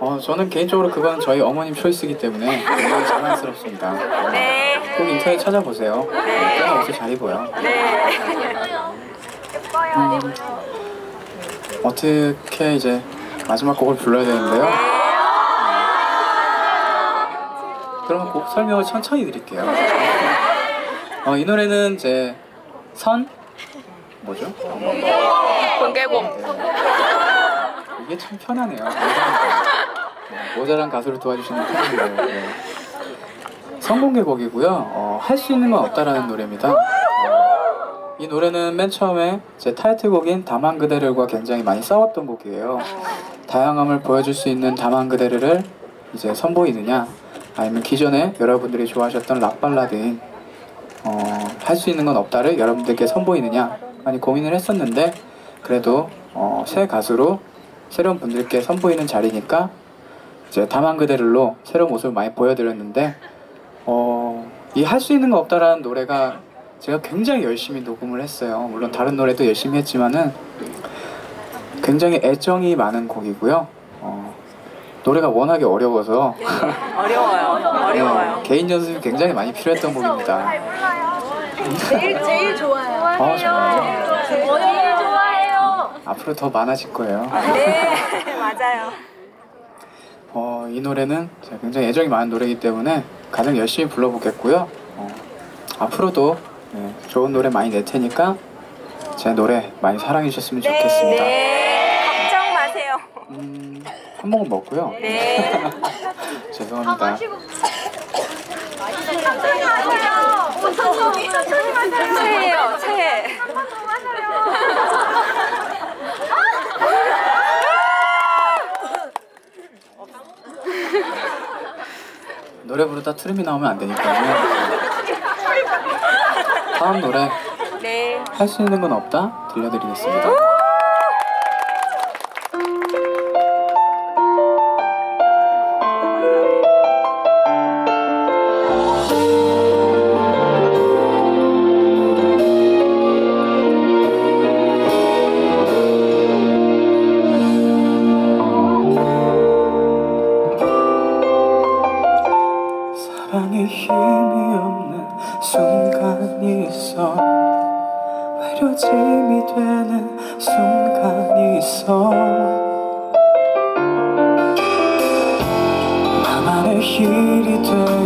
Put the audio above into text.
어, 저는 개인적으로 그건 저희 어머님 초이스이기 때문에 굉장히 자랑스럽습니다. 네. 꼭 인터넷 찾아보세요. 꽤나 옷을 잘 입어요. 네. 음, 어떻게 이제 마지막 곡을 불러야 되는데요. 그러면 곡 설명을 천천히 드릴게요. 어, 이 노래는 이제 선 뭐죠? 공개곡. 이게 참 편하네요. 네, 모자란 가수를 도와주시는 편인데 네. 성공개곡이고요. 어, 할 수 있는 건 없다라는 노래입니다. 어, 이 노래는 맨 처음에 제 타이틀곡인 다만 그대를과 굉장히 많이 싸웠던 곡이에요. 다양함을 보여줄 수 있는 다만 그대를 이제 선보이느냐 아니면 기존에 여러분들이 좋아하셨던 락 발라드인 어, 할 수 있는 건 없다를 여러분들께 선보이느냐 많이 고민을 했었는데 그래도 어, 새 가수로 새로운 분들께 선보이는 자리니까 이제 다만 그대를로 새로운 모습을 많이 보여드렸는데 어, 이 할 수 있는 거 없다라는 노래가 제가 굉장히 열심히 녹음을 했어요. 물론 다른 노래도 열심히 했지만은 굉장히 애정이 많은 곡이고요. 어, 노래가 워낙에 어려워서 어려워요. 어려워요. 네, 개인 연습이 굉장히 많이 필요했던 곡입니다. 제일 제일 좋아요. 어, 정말요? 제일 좋아해요. 앞으로 더 많아질 거예요. 네. 맞아요. 어, 이 노래는 제가 굉장히 애정이 많은 노래이기 때문에 가장 열심히 불러보겠고요. 어, 앞으로도 네, 좋은 노래 많이 낼 테니까 제 노래 많이 사랑해 주셨으면 좋겠습니다. 네. 걱정 마세요. 음, 한 모금 먹고요. 네. 죄송합니다. 최예요, 최. 노래 부르다 트름이 나오면 안 되니까요. 다음 노래 네. 할 수 있는 건 없다 들려드리겠습니다. 사랑에 힘이 없는 순간이 있어. 외로짐이 되는 순간이 있어. 나만의 일이 되어